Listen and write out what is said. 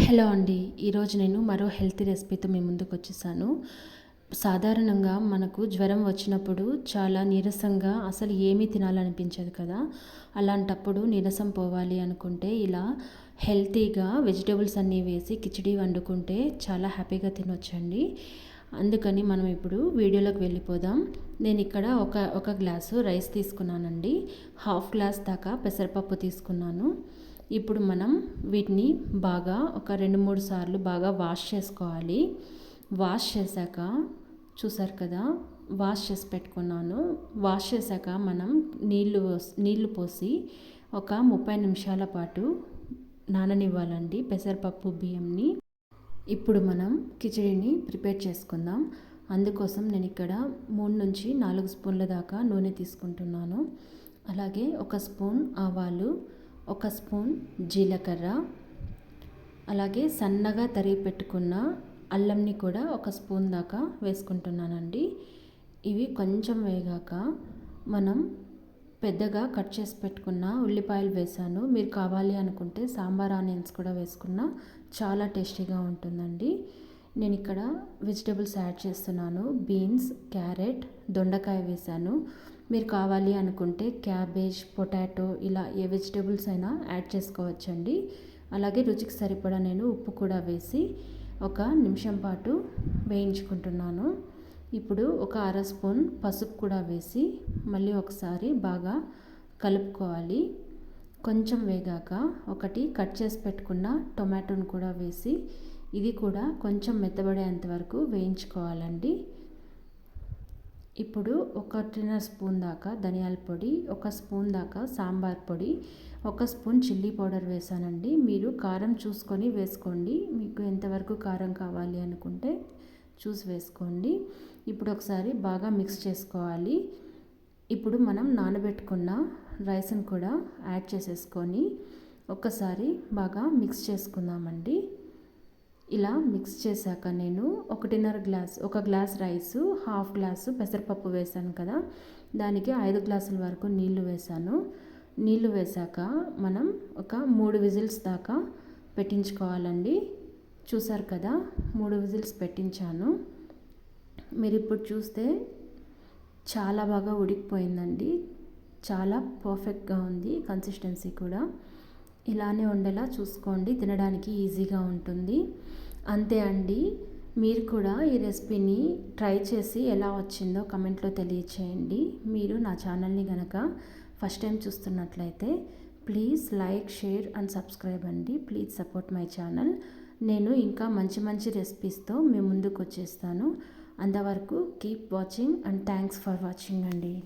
Hello అండి ఈరోజు నేను మరో హెల్తీ రెసిపీతో మీ ముందుకు వచ్చేసాను. సాధారణంగా మనకు జ్వరం వచ్చినప్పుడు చాలా నీరసంగా అసలు ఏమీ తినాలనిపించదు కదా. అలాంటప్పుడు నీరసం పోవాలి అనుకుంటే ఇలా హెల్తీగా వెజిటేబుల్స్ అన్నీ వేసి కిచిడి వండుకుంటే చాలా హ్యాపీగా తినొచ్చండి. అందుకని మనం ఇప్పుడు వీడియోలోకి వెళ్ళిపోదాం. నేను ఇక్కడ ఒక ఒక గ్లాసు రైస్ తీసుకున్నానండి. హాఫ్ గ్లాస్ దాకా పెసరపప్పు తీసుకున్నాను. ఇప్పుడు మనం వీటిని బాగా ఒక రెండు మూడు సార్లు బాగా వాష్ చేసుకోవాలి. వాష్ చేశాక చూసారు కదా వాష్ చేసి పెట్టుకున్నాను. వాష్ చేశాక మనం నీళ్ళు నీళ్ళు పోసి ఒక ముప్పై నిమిషాల పాటు నాననివ్వాలండి పెసరపప్పు బియ్యంని. ఇప్పుడు మనం కిచడీని ప్రిపేర్ చేసుకుందాం. అందుకోసం నేను ఇక్కడ మూడు నుంచి నాలుగు స్పూన్ల దాకా నూనె తీసుకుంటున్నాను. అలాగే ఒక స్పూన్ ఆవాలు ఒక స్పూన్ జీలకర్ర అలాగే సన్నగా తరిగి పెట్టుకున్న అల్లంని కూడా ఒక స్పూన్ దాకా వేసుకుంటున్నానండి. ఇవి కొంచెం వేగాక మనం పెద్దగా కట్ చేసి పెట్టుకున్న ఉల్లిపాయలు వేసాను మీరు కావాలి అనుకుంటే సాంబార్ ఆనియన్స్ కూడా వేసుకున్న చాలా టేస్టీగా ఉంటుందండి. నేను ఇక్కడ వెజిటేబుల్స్ యాడ్ చేస్తున్నాను. బీన్స్ క్యారెట్ దొండకాయ వేసాను మీరు కావాలి అనుకుంటే క్యాబేజ్ పొటాటో ఇలా ఏ వెజిటేబుల్స్ అయినా యాడ్ చేసుకోవచ్చండి. అలాగే రుచికి సరిపడా నేను ఉప్పు కూడా వేసి ఒక నిమిషం పాటు వేయించుకుంటున్నాను. ఇప్పుడు ఒక అర స్పూన్ పసుపు కూడా వేసి మళ్ళీ ఒకసారి బాగా కలుపుకోవాలి. కొంచెం వేగాక ఒకటి కట్ చేసి పెట్టుకున్న టొమాటోను కూడా వేసి ఇది కూడా కొంచెం మెత్తబడేంత వరకు వేయించుకోవాలండి. ఇప్పుడు ఒకటిన్నర స్పూన్ దాకా ధనియాల పొడి ఒక స్పూన్ దాకా సాంబార్ పొడి ఒక స్పూన్ చిల్లీ పౌడర్ వేసానండి. మీరు కారం చూసుకొని వేసుకోండి. మీకు ఎంతవరకు కారం కావాలి అనుకుంటే చూసి వేసుకోండి. ఇప్పుడు ఒకసారి బాగా మిక్స్ చేసుకోవాలి. ఇప్పుడు మనం నానబెట్టుకున్న రైస్ని కూడా యాడ్ చేసేసుకొని ఒక్కసారి బాగా మిక్స్ చేసుకుందామండి. ఇలా మిక్స్ చేశాక నేను ఒకటిన్నర గ్లాస్ ఒక గ్లాస్ రైస్ హాఫ్ గ్లాసు పెసరపప్పు వేసాను కదా. దానికి ఐదు గ్లాసుల వరకు నీళ్ళు వేసాను. నీళ్ళు వేశాక మనం ఒక మూడు విజిల్స్ దాకా పెట్టించుకోవాలండి. చూసారు కదా మూడు విజిల్స్ పెట్టించాను. మీరు ఇప్పుడు చూస్తే చాలా బాగా ఉడికిపోయిందండి. చాలా పర్ఫెక్ట్గా ఉంది కన్సిస్టెన్సీ కూడా. ఇలానే ఉండేలా చూసుకోండి. తినడానికి ఈజీగా ఉంటుంది. అంతే అండి. మీరు కూడా ఈ రెసిపీని ట్రై చేసి ఎలా వచ్చిందో కమెంట్లో తెలియచేయండి. మీరు నా ఛానల్ని కనుక ఫస్ట్ టైం చూస్తున్నట్లయితే please like share and subscribe అండి. Please support my channel. నేను ఇంకా మంచి మంచి రెసిపీస్తో మీ ముందుకు వచ్చేస్తాను. అంతవరకు keep watching and thanks for watching అండి.